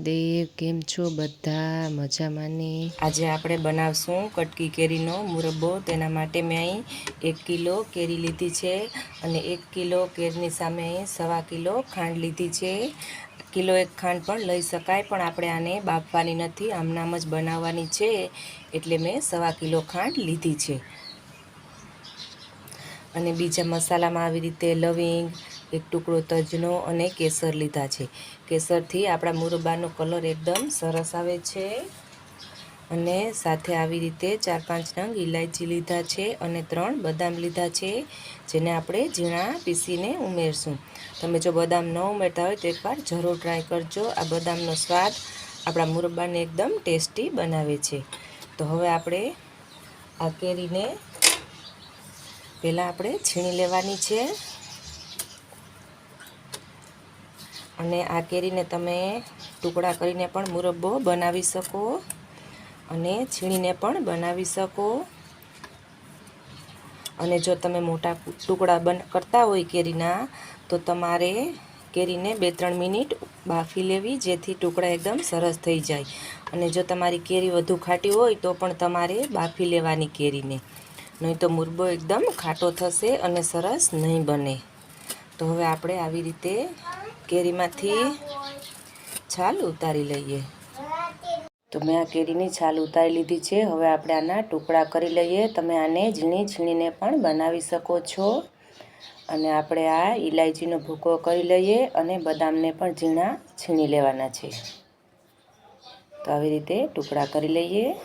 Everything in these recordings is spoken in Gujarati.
મહાદેવ, કેમ છો બધા? મજામાં ને? આજે આપણે બનાવશું કટકી કેરીનો મુરબ્બો. તેના માટે મેં અહીં એક કિલો કેરી લીધી છે અને એક કિલો કેરીની સામે સવા કિલો ખાંડ લીધી છે. કિલો એક ખાંડ પણ લઈ શકાય, પણ આપણે આને બાફવાની નથી. આમનામ જ બનાવવાની છે. એટલે મેં સવા કિલો ખાંડ લીધી છે. અને બીજા મસાલામાં આવી રીતે લવિંગ એક ટુકડો તજનો અને કેસર લીધા છે. કેસરથી આપણા મુરબ્બાનો કલર એકદમ સરસ આવે છે અને સાથે આવી રીતે ચાર પાંચ નંગ ઇલાયચી લીધા છે અને ત્રણ બદામ લીધા છે, જેને આપણે ઝીણા પીસીને ઉમેરશું. તમે જો બદામ ન ઉમેરતા હોય તો એકવાર જરૂર ટ્રાય કરજો. આ બદામનો સ્વાદ આપણા મુરબ્બાને એકદમ ટેસ્ટી બનાવે છે. તો હવે આપણે આ કેરીને પહેલાં આપણે છીણી લેવાની છે. અને આ કેરીને તમે ટુકડા કરીને પણ મુરબ્બો બનાવી શકો અને છીણીને પણ બનાવી શકો. અને જો તમે મોટા ટુકડા બન, કરતા હોય કેરીના, તો તમારે કેરીને બે ત્રણ મિનિટ બાફી લેવી, જેથી ટુકડા એકદમ સરસ થઈ જાય. અને જો તમારી કેરી વધુ ખાટી હોય, તો પણ તમારે બાફી લેવાની કેરીને. નહીં તો મુરબો એકદમ ખાટો થશે અને સરસ નહીં બને. તો હવે આપણે આવી રીતે કેરીમાંથી છાલ ઉતારી લઈએ. તો મેં આ કેરીની છાલ ઉતારી લીધી છે. હવે આપણે આના ટુકડા કરી લઈએ. તમે આને ઝીણી ઝીણીને પણ બનાવી શકો છો. અને આપણે આ ઇલાયચીનો ભૂકો કરી લઈએ અને બદામને પણ ઝીણા છીણી લેવાના છે. તો આવી રીતે ટુકડા કરી લઈએ.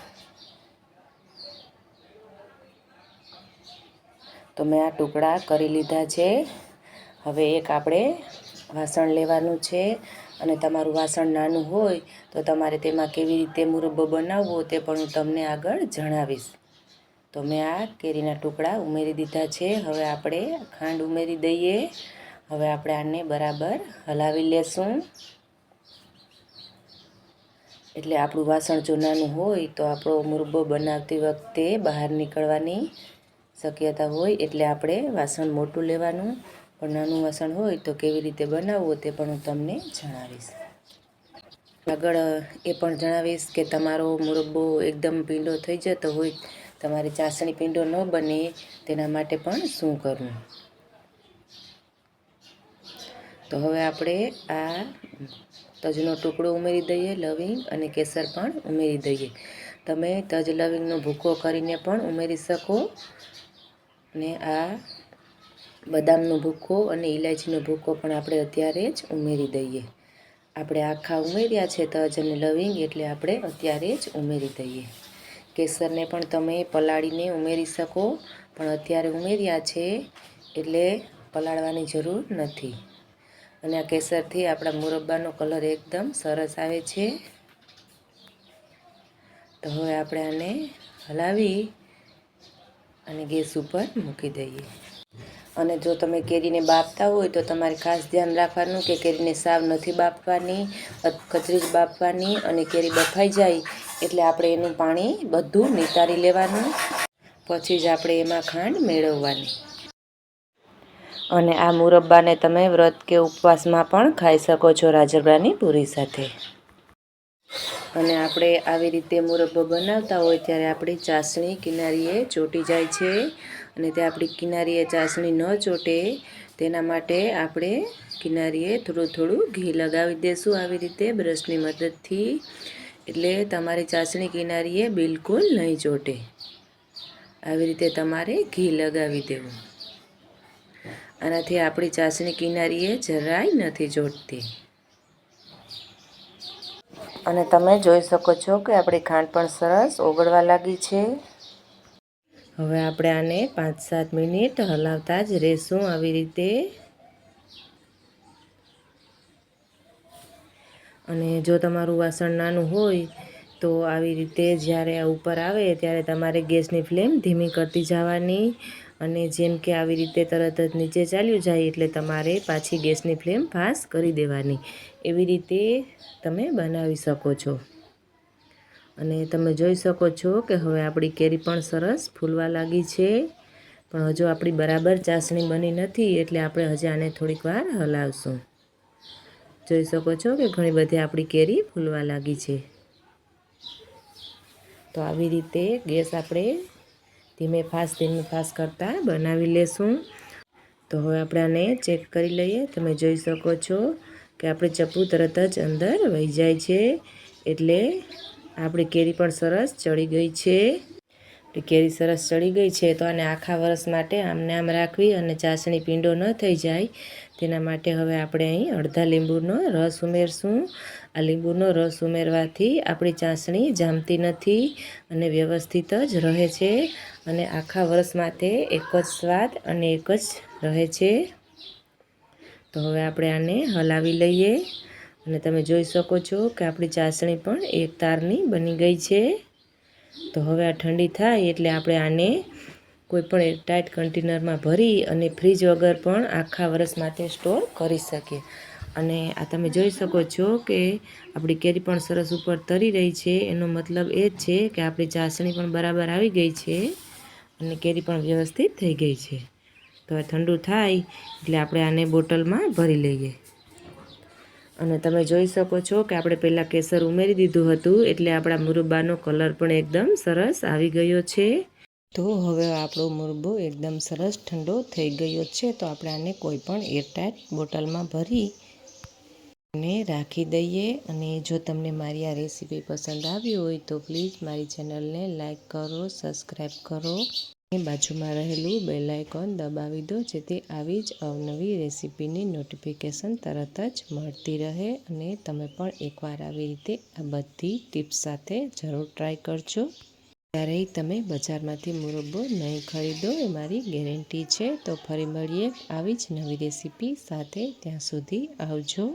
તો મેં આ ટુકડા કરી લીધા છે. હવે એક આપણે વાસણ લેવાનું છે અને તમારું વાસણ નાનું હોય તો તમારે તેમાં કેવી રીતે મુરબ્બો બનાવવો તે પણ હું તમને આગળ જણાવીશ. તો મેં આ કેરીના ટુકડા ઉમેરી દીધા છે. હવે આપણે ખાંડ ઉમેરી દઈએ. હવે આપણે આને બરાબર હલાવી લેશું. એટલે આપણું વાસણ જો નાનું હોય તો આપણો મુરબ્બો બનાવતી વખતે બહાર નીકળવાની શક્યતા હોય એટલે આપણે વાસણ મોટું લેવાનું. પણ નાનું વાસણ હોય તો કેવી રીતે બનાવવું તે પણ હું તમને જણાવીશ. આગળ, એ પણ જણાવીશ કે તમારો મુરબ્બો એકદમ પીંડો થઈ જતો હોય, તમારી ચાસણી પીંડો ન બને તેના માટે પણ શું કરવું? તો હવે આપણે આ તજનો ટુકડો ઉમેરી દઈએ, લવિંગ અને કેસર પણ ઉમેરી દઈએ. તમે તજ લવિંગનો ભૂકો કરીને પણ ઉમેરી શકો ને આ બદામનો ભૂકો અને ઇલાયચીનો ભૂકો પણ આપણે અત્યારે જ ઉમેરી દઈએ. આપણે આખા ઉમેર્યા છે તજ અને લવિંગ એટલે આપણે અત્યારે જ ઉમેરી દઈએ. કેસરને પણ તમે પલાળીને ઉમેરી શકો, પણ અત્યારે ઉમેર્યા છે એટલે પલાળવાની જરૂર નથી. અને આ કેસરથી આપણા મુરબ્બાનો કલર એકદમ સરસ આવે છે. તો હવે આપણે આને હલાવી અને ગેસ ઉપર મૂકી દઈએ. અને જો તમે કેરીને બાફતા હોય તો તમારે ખાસ ધ્યાન રાખવાનું કે કેરીને સાવ નથી બાફવાની કચરી જ બાફવાની અને કેરી બફાઈ જાય એટલે આપણે એનું પાણી બધું નિતારી લેવાનું. પછી જ આપણે એમાં ખાંડ મેળવવાની. અને આ મુરબ્બાને તમે વ્રત કે ઉપવાસમાં પણ ખાઈ શકો છો રાજગરાની પૂરી સાથે. અને આપણે આવી રીતે મુરબ્બો બનાવતા હોય ત્યારે આપણી ચાસણી કિનારીએ ચોટી જાય છે. અને તે આપણી કિનારીએ ચાસણી ન ચોટે, તેના માટે આપણે કિનારીએ થોડું થોડું ઘી લગાવી દઈશું આવી રીતે બ્રશની મદદથી. એટલે તમારી ચાસણી કિનારીએ બિલકુલ નહીં ચોટે. આવી રીતે તમારે ઘી લગાવી દેવું. આનાથી આપણી ચાસણી કિનારીએ જરાય નથી ચોટતી. અને તમે જોઈ શકો છો કે આપણી ખાંડ પણ સરસ ઓગળવા લાગી છે. હવે આપણે આને પાંચ સાત મિનિટ હલાવતા જ રહેશું આવી રીતે. અને જો તમારું વાસણ નાનું હોય તો આવી રીતે જ્યારે આ ઉપર આવે ત્યારે તમારે ગેસની ફ્લેમ ધીમી કરતી જવાની અને જેમ કે આવી રીતે તરત જ નીચે ચાલ્યું જાય એટલે તમારે પાછી ગેસની ફ્લેમ ફાસ્ટ કરી દેવાની. એવી રીતે તમે બનાવી શકો છો. અને તમે જોઈ શકો છો કે હવે આપણી કેરી પણ સરસ ફૂલવા લાગી છે. પણ હજુ આપણી બરાબર ચાસણી બની નથી, એટલે આપણે હજી આને થોડીક વાર હલાવશું. જોઈ શકો છો કે ઘણી બધી આપણી કેરી ફૂલવા લાગી છે. તો આવી રીતે ગેસ આપણે ધીમે ફાસ ધીમે ફાસ કરતાં બનાવી લેશું. તો હવે આપણે આને ચેક કરી લઈએ. તમે જોઈ શકો છો કે આપણે ચપ્પુ તરત જ અંદર વહી જાય છે, એટલે આપણી કેરી પણ સરસ ચડી ગઈ છે. કેરી સરસ ચડી ગઈ છે તો આને આખા વરસ માટે આમને આમ રાખવી અને ચાસણી પીંડો ન થઈ જાય. તેના માટે હવે આપણે અહીં અડધા લીંબુનો રસ ઉમેરશું. આ લીંબુનો રસ ઉમેરવાથી આપણી ચાસણી જામતી નથી અને વ્યવસ્થિત જ રહે છે અને આખા વરસ માટે એક જ સ્વાદ અને એક જ રહે છે. તો હવે આપણે આને હલાવી લઈએ. અને તમે જોઈ શકો છો કે આપણી ચાસણી પણ એક તારની બની ગઈ છે. તો હવે આ ઠંડી થાય એટલે આપણે આને કોઈ પણ એરટાઇટ કન્ટેનરમાં ભરી અને ફ્રીજ વગર પણ આખા વરસ માટે સ્ટોર કરી શકીએ. અને આ તમે જોઈ શકો છો કે આપણી કેરી પણ સરસ ઉપર તરી રહી છે. એનો મતલબ એ જ છે કે આપણી ચાસણી પણ બરાબર આવી ગઈ છે અને કેરી પણ વ્યવસ્થિત થઈ ગઈ છે. તો ઠંડુ થાય એટલે આપણે આને બોટલમાં ભરી લઈએ. અને તમે જોઈ શકો છો કે આપણે પહેલાં કેસર ઉમેરી દીધું હતું, એટલે આપણા મુરબ્બાનો કલર પણ એકદમ સરસ આવી ગયો છે. તો હવે આપણો મુરબ્બો એકદમ સરસ ઠંડો થઈ ગયો છે, તો આપણે આને કોઈ પણ એરટાઇટ બોટલમાં ભરી અને રાખી દઈએ. અને જો તમને મારી આ રેસીપી પસંદ આવી હોય તો પ્લીઝ મારી ચેનલને લાઈક કરો, સબસ્ક્રાઈબ કરો. બાજુમાં રહેલું બેલ આઇકોન દબાવી દો, જેથી આવી જ અવનવી રેસીપીની નોટિફિકેશન તરત જ મળતી રહે અને તમે પણ એકવાર આવી રીતે આ બધી ટિપ્સ સાથે જરૂર ટ્રાય કરજો. ક્યારેય તમે બજારમાંથી મુરબ્બો નહીં ખરીદો, એ મારી ગેરંટી છે. તો ફરી મળીએ આવી જ નવી રેસીપી સાથે. ત્યાં સુધી આવજો.